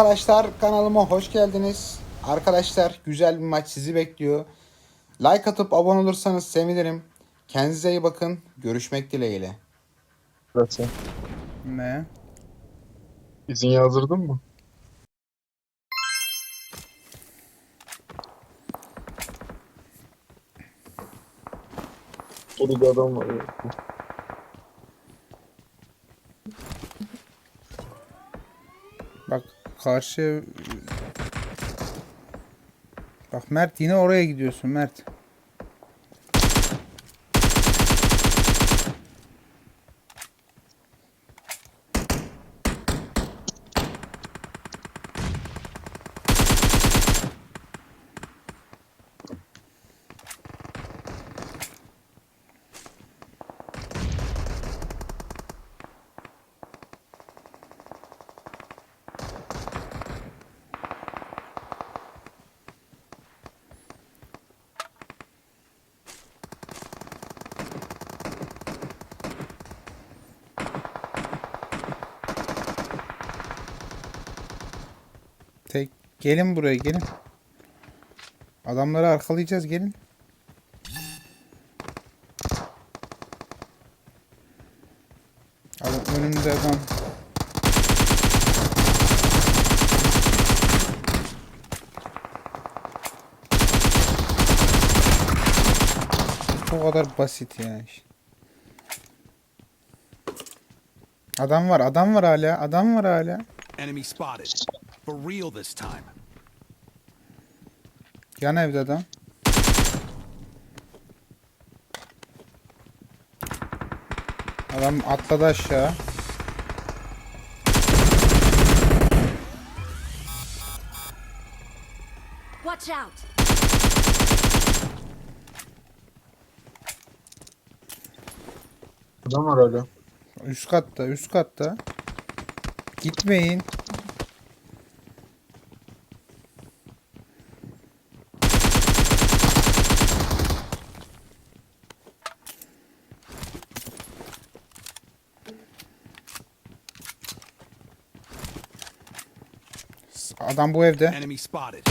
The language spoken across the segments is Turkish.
Arkadaşlar kanalıma hoş geldiniz. Arkadaşlar güzel bir maç sizi bekliyor. Like atıp abone olursanız sevinirim. Kendinize iyi bakın. Görüşmek dileğiyle. Zaten. Ne? İzin yazdırdın mı? Burada adam var ya. Bak karşı Bak Mert yine oraya gidiyorsun Mert. Gelin buraya gelin. Adamları arkalayacağız gelin. Adam önünde adam. Bu kadar basit yani. Adam var, adam var hala, adam var hala. Enemy spotted. For real this time. Yan evde adam. Adam atladı aşağı. Watch out! Adam var hala. Üst katta, üst katta. Gitmeyin. Adam bu evde. Enemy spotted.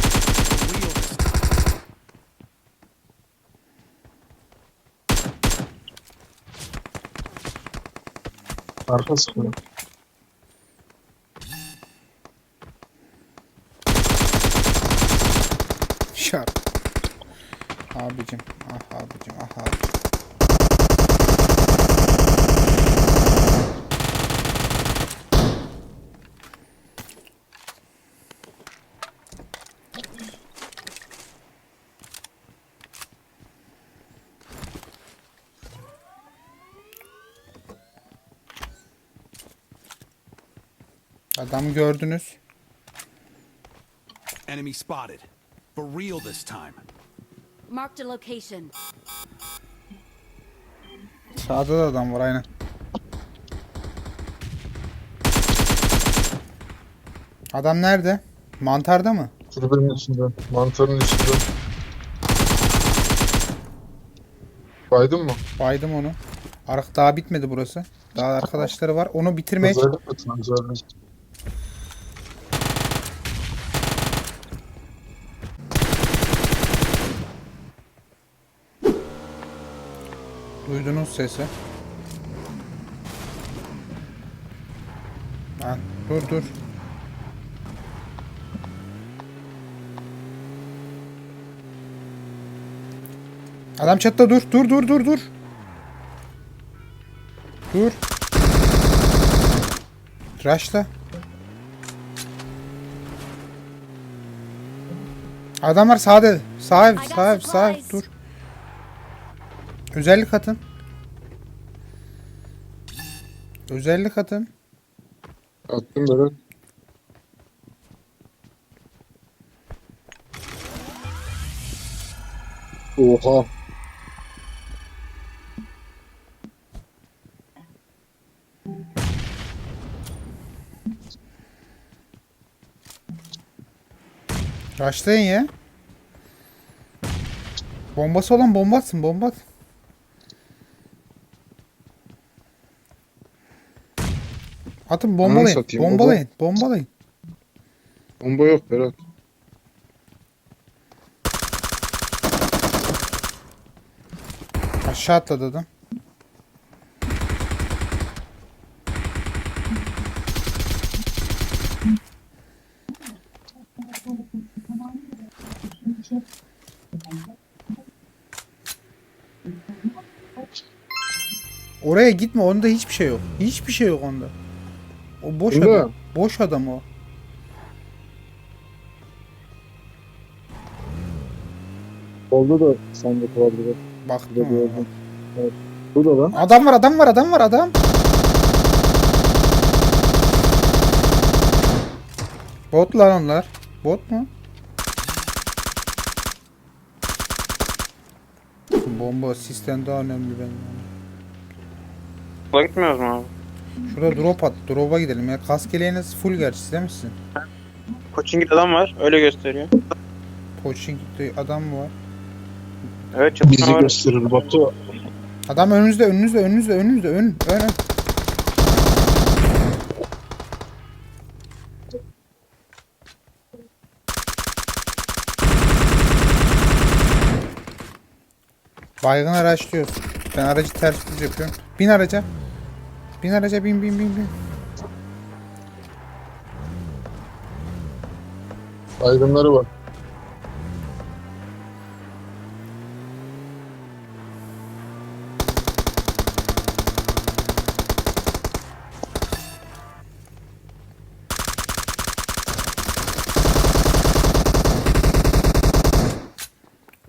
Arka sıkıyor. Şart. Abicim, ah abicim, ah abicim. Adam gördünüz. Enemy spotted. For real this time. Marked a location. Sağda da adam var aynen. Adam nerede? Mantarda mı? Kulübenin içinde. Mantarın içinde. Baydın mı? Baydım onu. Ark daha bitmedi burası. Daha arkadaşları var. Onu bitirmeye Özellik atın özellik. Duydunuz sesi. Lan dur dur. Adam çatıda dur dur dur dur dur. Dur. Rush'la. Adamlar sağda. Sağ ev, sağ ev, sağ ev. Dur. Özellik atın. Özellik atın. Attım böyle. Oha. Rushlayın ya. Bombası olan bomba atsın bomba at. Atın bombalayın. satayım. Bombalayın. Bombalayın. Bomba yok Berat. Aşağı atladı adam. Oraya gitme onda hiçbir şey yok. Hiçbir şey yok onda. O boş Bunda? adam. Boş adam o. Solda da sandık var burada. Baktım. Evet. Burada lan. Adam var adam var adam var adam. Bot lan onlar. Bot mu? Bomba sistem daha önemli benim. Okula gitmiyoruz mu abi? Şurada drop at. Drop'a gidelim ya. Kask yeleğiniz full gerçi değil misin? Koçing'de adam var. Öyle gösteriyor. Poaching'de adam mı var? Evet çatışma Bizi var. gösterir Batu. Adam önünüzde önünüzde önünüzde önünüzde ön ön. ön. Baygın araçlıyoruz. Ben aracı ters düz yapıyorum. Bin araca. Bin araca bin bin bin bin. Aydınları var.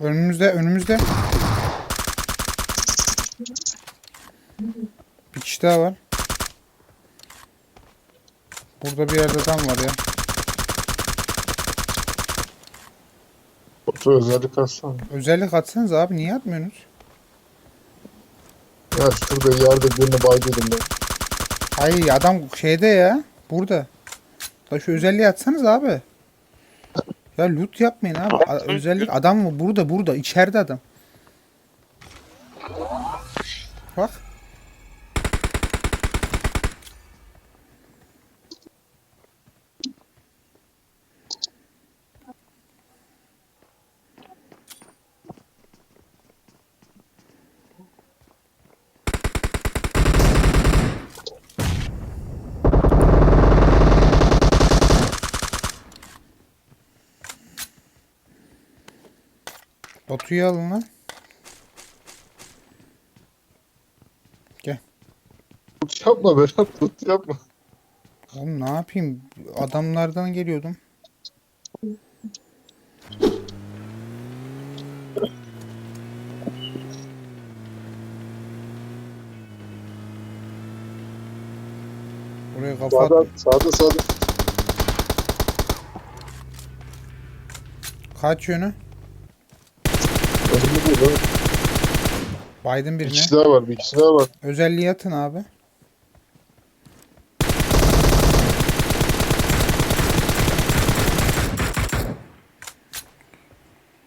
Önümüzde önümüzde. Bir kişi daha var. Burada bir yerde adam var ya. Batu özellik alsana. Özellik atsanız abi niye atmıyorsunuz? Ya şurada yerde birini baydıydım ben. Ay adam şeyde ya. Burada. Da şu özelliği atsanız abi. Ya loot yapmayın abi. A- özellik adam mı? Burada burada. içeride adam. Bak. Batu'yu alın lan. Tut yapma Berat tut yapma. Oğlum ne yapayım? Adamlardan geliyordum. Buraya kafa at- Sağda sağda sağda. Kaç yönü? Lan. Biden Bir birine. kişi daha var bir kişi daha var. Özelliği atın abi.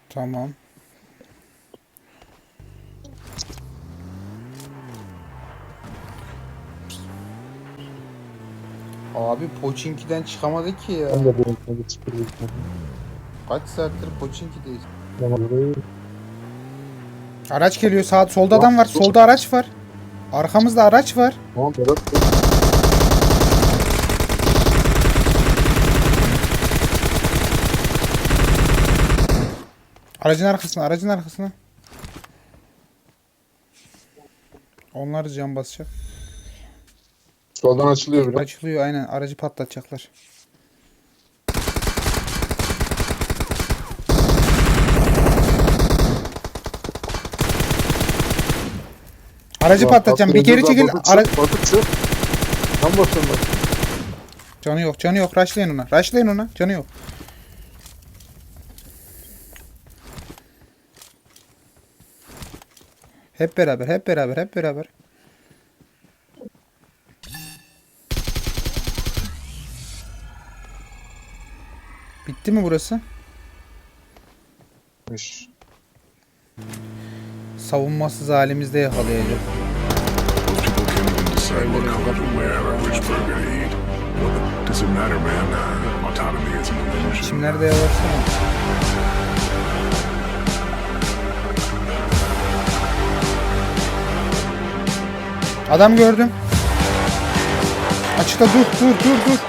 Tamam. Abi Pochinki'den çıkamadı ki ya. Ben de benim kendi. Kaç saattir Pochinki'deyiz. Tamam burayı. Araç geliyor. Sağ solda adam var. Solda araç var. Arkamızda araç var. Tamam Berat. Aracın arkasına, aracın arkasına. Onlar cam basacak. Soldan açılıyor biraz. Açılıyor aynen. Aracı patlatacaklar. Aracı patlatacağım. Bir geri çekil. Ara... Batu çık. Tam basın bak. Canı yok, canı yok. Rushlayın ona. Rushlayın ona. Canı yok. Hep beraber, hep beraber, hep beraber. Bitti mi burası? İş. Savunmasız halimizde yakalayacak. Çimlerde yavaşlama. Adam gördüm. Açıkta dur dur dur dur.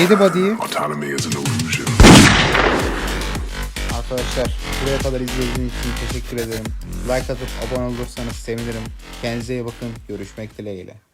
Yedi body'yi. Autonomy is an illusion. Arkadaşlar buraya kadar izlediğiniz için teşekkür ederim. Like atıp abone olursanız sevinirim. Kendinize iyi bakın. Görüşmek dileğiyle.